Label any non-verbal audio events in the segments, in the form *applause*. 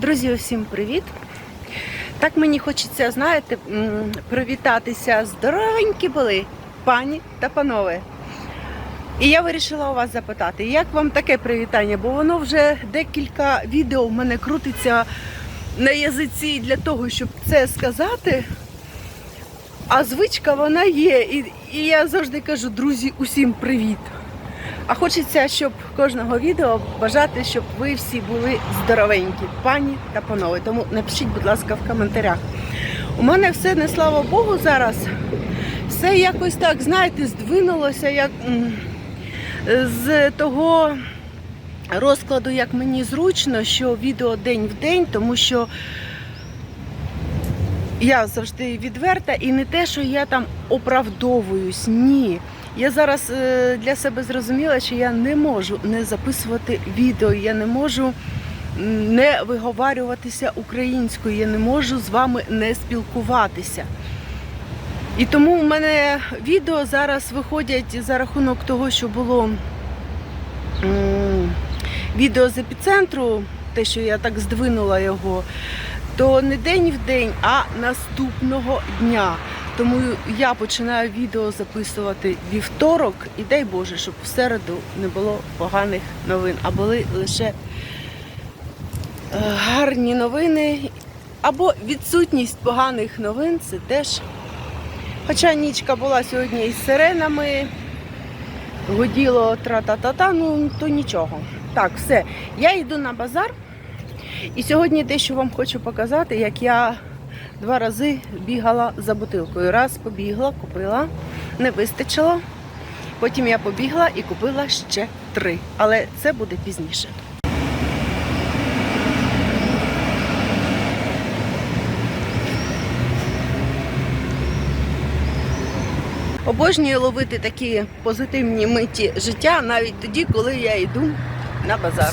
Друзі, усім привіт! Так мені хочеться, знаєте, привітатися. Здоровенькі були, пані та панове. І я вирішила у вас запитати, як вам таке привітання? Бо воно вже декілька відео в мене крутиться на язиці для того, щоб це сказати. А звичка вона є. І, і я завжди кажу, друзі, усім привіт. А хочеться, щоб кожного відео бажати, щоб ви всі були здоровенькі, пані та панове. Тому напишіть, будь ласка, в коментарях. У мене все, не слава Богу, зараз. Все якось так, знаєте, здвинулося як з того розкладу, як мені зручно, що відео день в день, тому що я завжди відверта і не те, що я там оправдовуюсь. Ні. Я зараз е, для себе зрозуміла, що я не можу не записувати відео, я не можу не виговарюватися українською, я не можу з вами не спілкуватися. І тому в мене відео зараз виходять за рахунок того, що було відео з епіцентру, те, що я так здвинула його, то не день в день, а наступного дня. Тому я починаю відео записувати вівторок і дай Боже, щоб в середу не було поганих новин, а були лише е, гарні новини або відсутність поганих новин це теж. Хоча нічка була сьогодні із сиренами, гуділо тра-та-та-та, ну то нічого. Так, все. Я йду на базар. І сьогодні те, що вам хочу показати, як я два рази бігала за бутилкою. Раз побігла, купила, не вистачило. Потім я побігла і купила ще три. Але це буде пізніше. Обожнюю ловити такі позитивні миті життя навіть тоді, коли я йду на базар.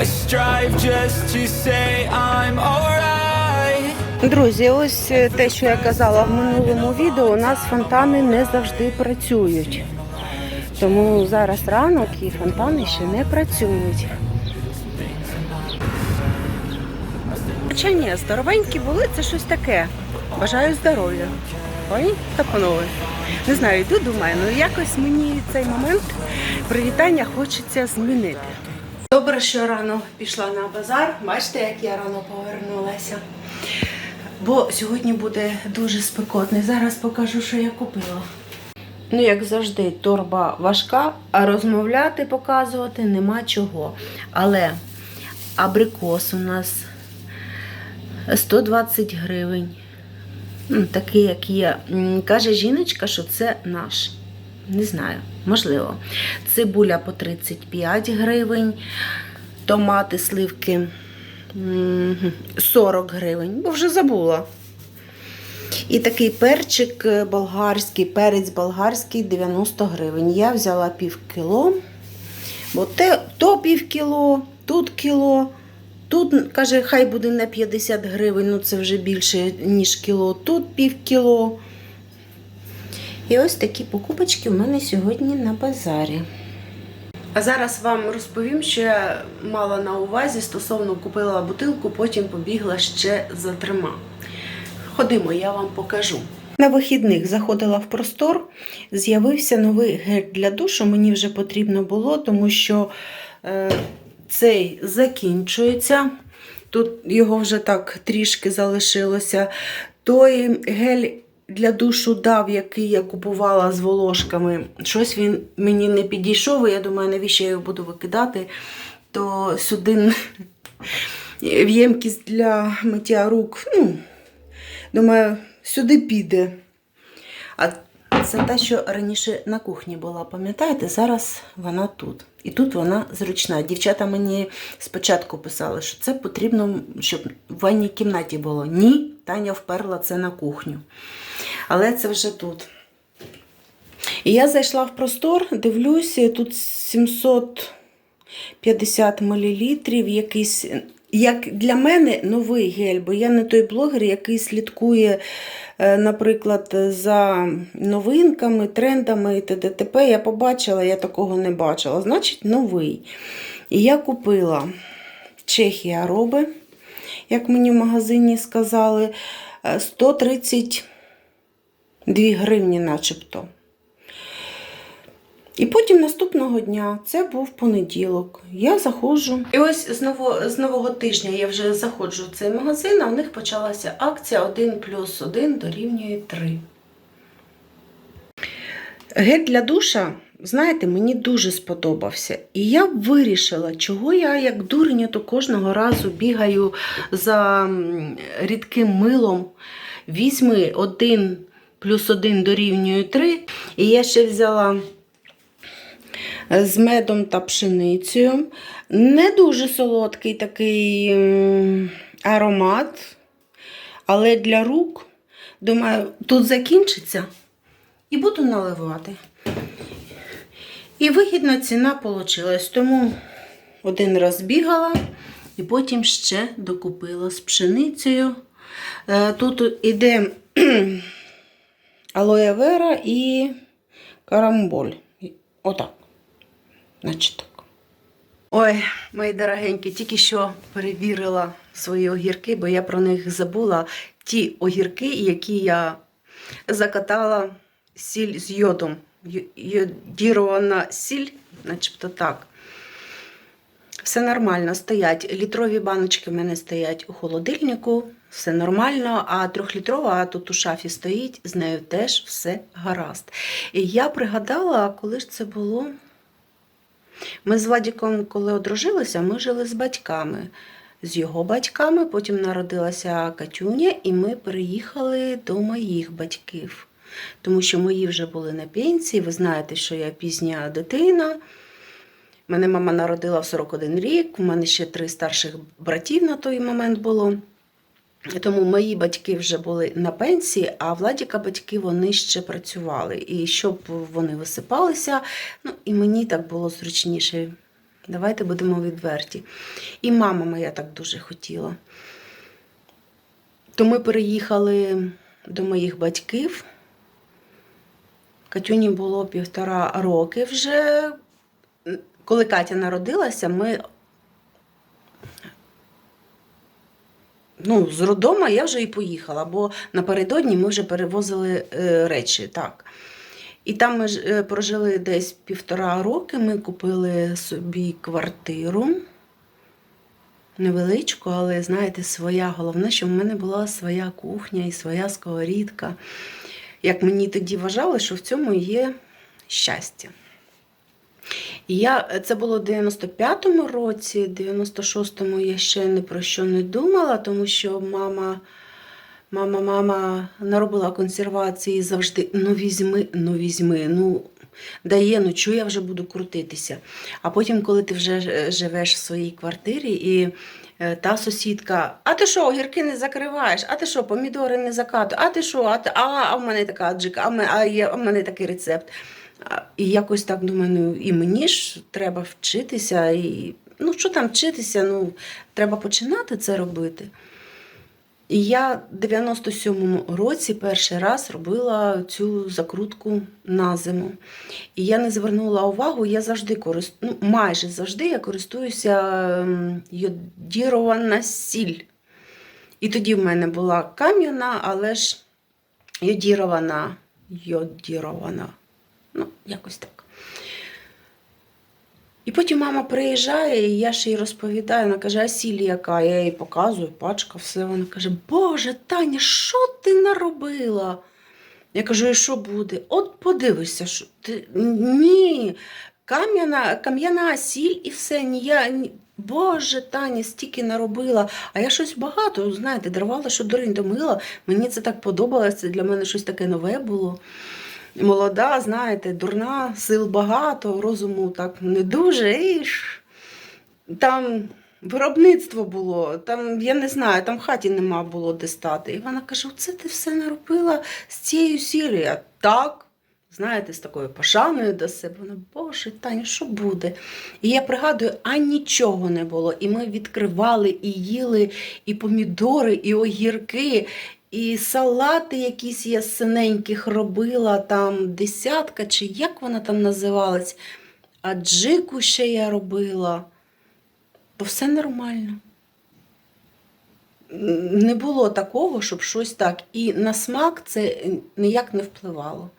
I strive just to say I'm. Друзі, ось е, те, що я казала в минулому відео, у нас фонтани не завжди працюють. Тому зараз ранок і фонтани ще не працюють. Хоча ні, здоровенькі були, це щось таке. Бажаю здоров'я. Ой, та панове. Не знаю, йду, думаю, ну якось мені цей момент привітання хочеться змінити. Добре, що рано пішла на базар. Бачите, як я рано повернулася. Бо сьогодні буде дуже спекотний. Зараз покажу, що я купила. Ну, як завжди, торба важка, а розмовляти, показувати нема чого. Але абрикос у нас 120 гривень. Ну, Такий, як є. Каже жіночка, що це наш. Не знаю, можливо. Цибуля по 35 гривень, томати, сливки 40 гривень, бо вже забула. І такий перчик е, болгарський, перець болгарський 90 гривень. Я взяла пів кіло, бо те, то пів кіло, тут кіло. Тут, каже, хай буде на 50 гривень, ну це вже більше, ніж кіло. Тут пів кіло. І ось такі покупочки в мене сьогодні на базарі. А зараз вам розповім, що я мала на увазі стосовно купила бутилку, потім побігла ще за трьома. Ходимо, я вам покажу. На вихідних заходила в простор, з'явився новий гель для душу. Мені вже потрібно було, тому що е, цей закінчується. Тут його вже так трішки залишилося. Той гель для душу дав, який я купувала з волошками. Щось він мені не підійшов, і я думаю, навіщо я його буду викидати, то сюди *laughs* в ємкість для миття рук. Ну, думаю, сюди піде. А Це та, що раніше на кухні була, пам'ятаєте? Зараз вона тут. І тут вона зручна. Дівчата мені спочатку писали, що це потрібно, щоб в ванній кімнаті було. Ні, Таня вперла це на кухню але це вже тут. І я зайшла в простор, дивлюся, тут 750 мл, якийсь, як для мене новий гель, бо я не той блогер, який слідкує, е, наприклад, за новинками, трендами і ТДТП. Я побачила, я такого не бачила. Значить, новий. І я купила Чехія роби, як мені в магазині сказали, е, 130. Дві гривні начебто. І потім наступного дня, це був понеділок, я заходжу. І ось з нового, з нового тижня я вже заходжу в цей магазин, а в них почалася акція 1 плюс 1 дорівнює 3. Гель для душа, знаєте, мені дуже сподобався. І я вирішила, чого я, як дурня, то кожного разу бігаю за рідким милом. Візьми один плюс 1 дорівнює 3. І я ще взяла з медом та пшеницею. Не дуже солодкий такий аромат, але для рук, думаю, тут закінчиться і буду наливати. І вигідна ціна вийшла. Тому один раз бігала і потім ще докупила з пшеницею. Е, Тут іде *clears throat* алоє вера і карамболь. Отак. Значить так. Ой, мої дорогенькі, тільки що перевірила свої огірки, бо я про них забула. Ті огірки, які я закатала сіль з йодом. Йодірована сіль, начебто так. Все нормально, стоять. Літрові баночки в мене стоять у холодильнику, все нормально, а трьохлітрова а тут у шафі стоїть, з нею теж все гаразд. І я пригадала, коли ж це було. Ми з Владіком, коли одружилися, ми жили з батьками. З його батьками, потім народилася Катюня, і ми переїхали до моїх батьків. Тому що мої вже були на пенсії. Ви знаєте, що я пізня дитина. Мене мама народила в 41 рік, у мене ще три старших братів на той момент було. Тому мої батьки вже були на пенсії, а Владіка батьки вони ще працювали. І щоб вони висипалися, ну і мені так було зручніше. Давайте будемо відверті. І мама моя так дуже хотіла. То ми переїхали до моїх батьків. Катюні було півтора роки вже. Коли Катя народилася, ми ну, з роддома я вже і поїхала, бо напередодні ми вже перевозили е, речі. так. І там ми ж, е, прожили десь півтора роки, ми купили собі квартиру. Невеличку, але знаєте, своя. Головне, що в мене була своя кухня і своя сковорідка. Як мені тоді вважали, що в цьому є щастя. Я, це було в 95-му році, 96-му я ще ні про що не думала, тому що мама, мама, мама наробила консервації завжди. Ну візьми, ну візьми, ну дає, ну чого я вже буду крутитися. А потім, коли ти вже живеш в своїй квартирі і е, та сусідка, а ти що, огірки не закриваєш? А ти що, помідори не закатуєш? А ти що? А, а, а в мене така аджика, а а а в мене такий рецепт. І якось так думаю, ну і мені ж треба вчитися. І, ну, що там вчитися? Ну, треба починати це робити. І я в 97-му році перший раз робила цю закрутку на зиму. І я не звернула увагу, я завжди корист... ну, майже завжди я користуюся ем, йодірована сіль. І тоді в мене була кам'яна, але ж йодірована, йодірована. Ну, якось так. І потім мама приїжджає, і я ж їй розповідаю, вона каже, а сіль яка? Я їй показую, пачка, все. Вона каже, Боже, Таня, що ти наробила? Я кажу, і що буде? От подивися, що ти. Ні, кам'яна, кам'яна сіль і все. Ні, я, ні. Боже, Таня, стільки наробила. А я щось багато, знаєте, дарувала, що дурень домила. Мені це так подобалося, для мене щось таке нове було. Молода, знаєте, дурна, сил багато, розуму так не дуже. І ж там виробництво було, там, я не знаю, там в хаті нема було де стати. І вона каже: оце ти все наробила з цією сіллю. Я так. Знаєте, з такою пошаною до себе. Вона, Боже, Таню, що буде? І я пригадую, а нічого не було. І ми відкривали і їли і помідори, і огірки, і салати якісь я синеньких робила, там десятка, чи як вона там називалась, а джику ще я робила. Бо все нормально. Не було такого, щоб щось так. І на смак це ніяк не впливало.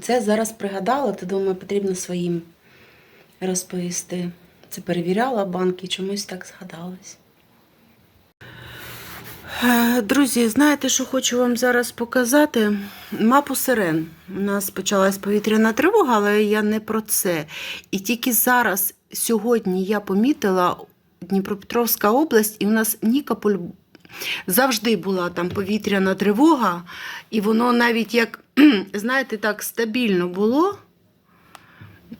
Це я зараз пригадала, то думаю, потрібно своїм розповісти. Це перевіряла банки, чомусь так згадалось. Е, Друзі, знаєте, що хочу вам зараз показати? Мапу сирен. У нас почалась повітряна тривога, але я не про це. І тільки зараз, сьогодні, я помітила Дніпропетровська область, і у нас Нікополь завжди була там повітряна тривога, і воно навіть як, *clears throat* знаєте, так стабільно було.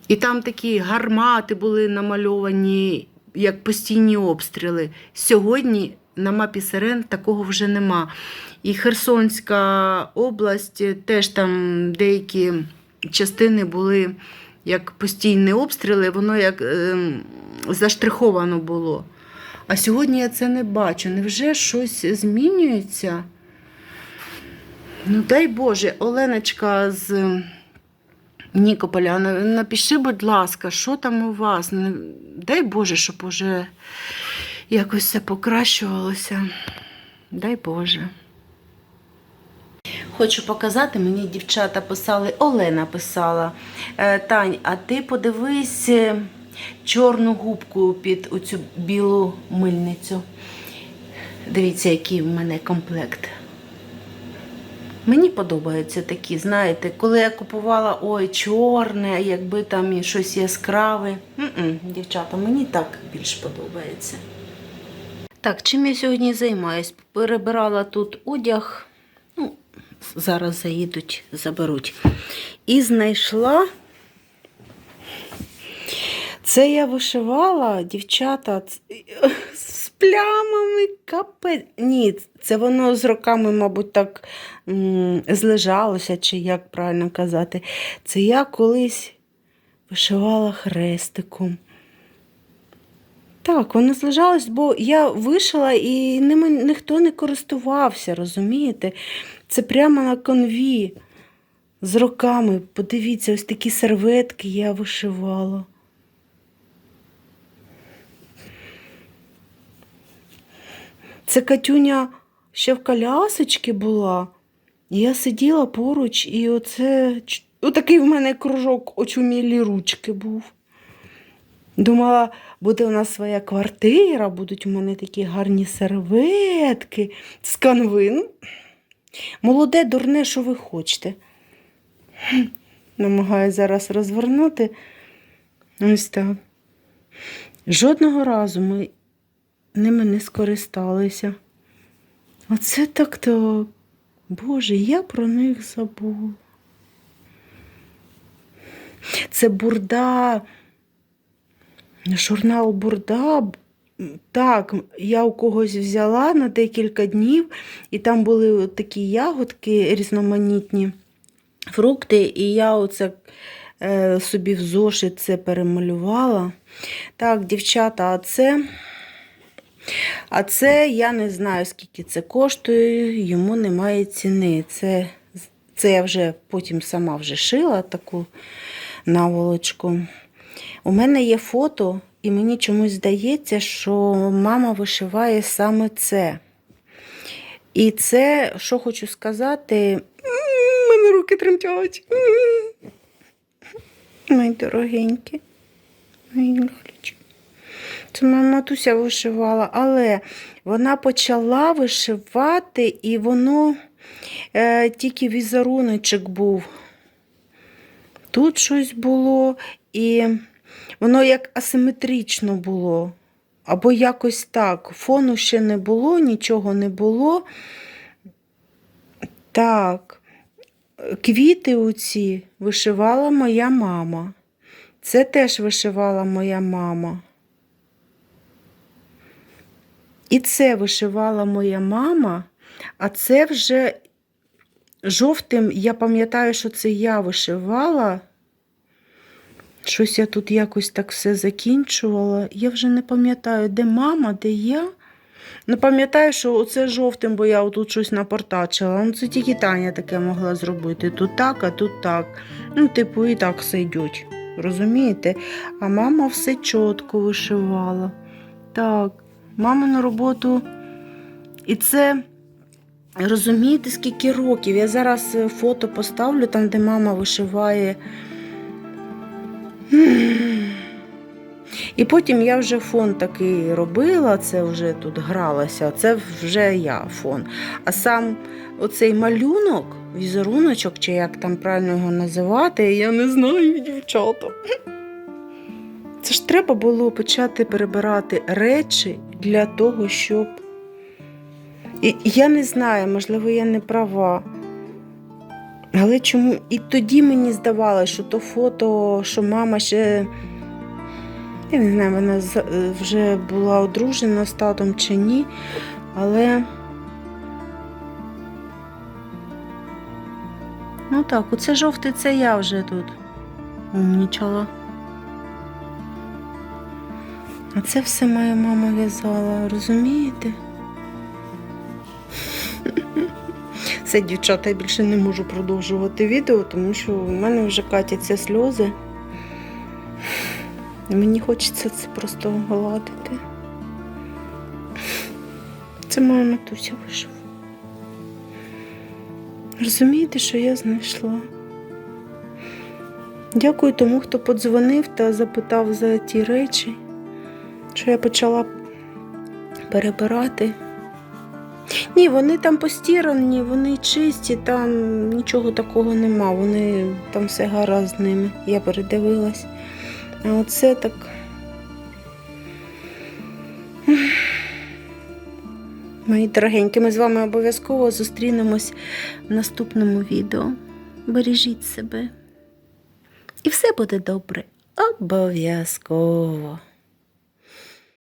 І там такі гармати були намальовані, як постійні обстріли. Сьогодні на мапі Сирен такого вже нема. І Херсонська область е, теж там деякі частини були як постійні обстріли, воно як ем, заштриховано було. А сьогодні я це не бачу. Невже щось змінюється? Ну, дай Боже, Оленочка з Нікополя, напиши, будь ласка, що там у вас? Дай Боже, щоб уже якось все покращувалося. Дай Боже. Хочу показати, мені дівчата писали, Олена писала. «Е, Тань, а ти подивись е, чорну губку під оцю білу мильницю. Дивіться, який в мене комплект. Мені подобаються такі, знаєте, коли я купувала ой, чорне, якби там і щось яскраве. М-м, дівчата, мені так більш подобається. Так, чим я сьогодні займаюсь? Перебирала тут одяг. Ну, зараз заїдуть, заберуть. І знайшла. Це я вишивала, дівчата, з плямами капець. Ні, це воно з роками, мабуть, так злежалося, чи як правильно казати. Це я колись вишивала хрестиком. Так, воно злежалось, бо я вишила і ними ніхто не користувався, розумієте? Це прямо на конві з роками. Подивіться, ось такі серветки я вишивала. Це Катюня ще в колясочці була. Я сиділа поруч, і оце отакий в мене кружок очумілі ручки був. Думала, буде у нас своя квартира, будуть у мене такі гарні серветки з канвин. Молоде, дурне, що ви хочете. Намагаю зараз розвернути. Ось так. Жодного разу ми ними не скористалися. Оце так то. Боже, я про них забула. Це бурда. Журнал Бурда. Так, я у когось взяла на декілька днів, і там були такі ягодки різноманітні, фрукти, і я оце е, собі в зошит це перемалювала. Так, дівчата, а це. А це я не знаю, скільки це коштує, йому немає ціни. Це, це я вже потім сама вже шила таку наволочку. У мене є фото, і мені чомусь здається, що мама вишиває саме це. І це, що хочу сказати, мене руки тремтять. Мої дорогенькі, мої лялечки. Це моя матуся вишивала, але вона почала вишивати, і воно е, тільки візеруночок був. Тут щось було, і воно як асиметрично було. Або якось так. Фону ще не було, нічого не було. Так. квіти оці вишивала моя мама. Це теж вишивала моя мама. І це вишивала моя мама, а це вже жовтим, я пам'ятаю, що це я вишивала. Щось я тут якось так все закінчувала. Я вже не пам'ятаю, де мама, де я. Ну, пам'ятаю, що оце жовтим, бо я отут щось напортачила. Ну, це тільки Таня таке могла зробити. Тут так, а тут так. Ну, типу, і так все йдуть. Розумієте? А мама все чітко вишивала. Так, мамину роботу. І це. Розумієте, скільки років? Я зараз е, фото поставлю там, де мама вишиває. *gasps* І потім я вже фон такий робила, це вже тут гралася, це вже я фон. А сам оцей малюнок, візеруночок, чи як там правильно його називати, я не знаю, дівчата. *laughs* Це ж треба було почати перебирати речі для того, щоб. І я не знаю, можливо, я не права. Але чому? І тоді мені здавалося, що то фото, що мама ще. Я не знаю, вона вже була одружена з татом чи ні. Але. Ну так, оце жовтий, це я вже тут умнічала. А це все моя мама в'язала, розумієте? Все, дівчата, я більше не можу продовжувати відео, тому що в мене вже катяться сльози. Мені хочеться це просто гладити. Це моя матуся вишив. Розумієте, що я знайшла? Дякую тому, хто подзвонив та запитав за ті речі, що я почала перебирати. Ні, вони там постірані, вони чисті, там нічого такого нема. Вони там все гаразд з ними. Я передивилась. А оце так. Мої дорогенькі, ми з вами обов'язково зустрінемось в наступному відео. Бережіть себе. І все буде добре. Обов'язково.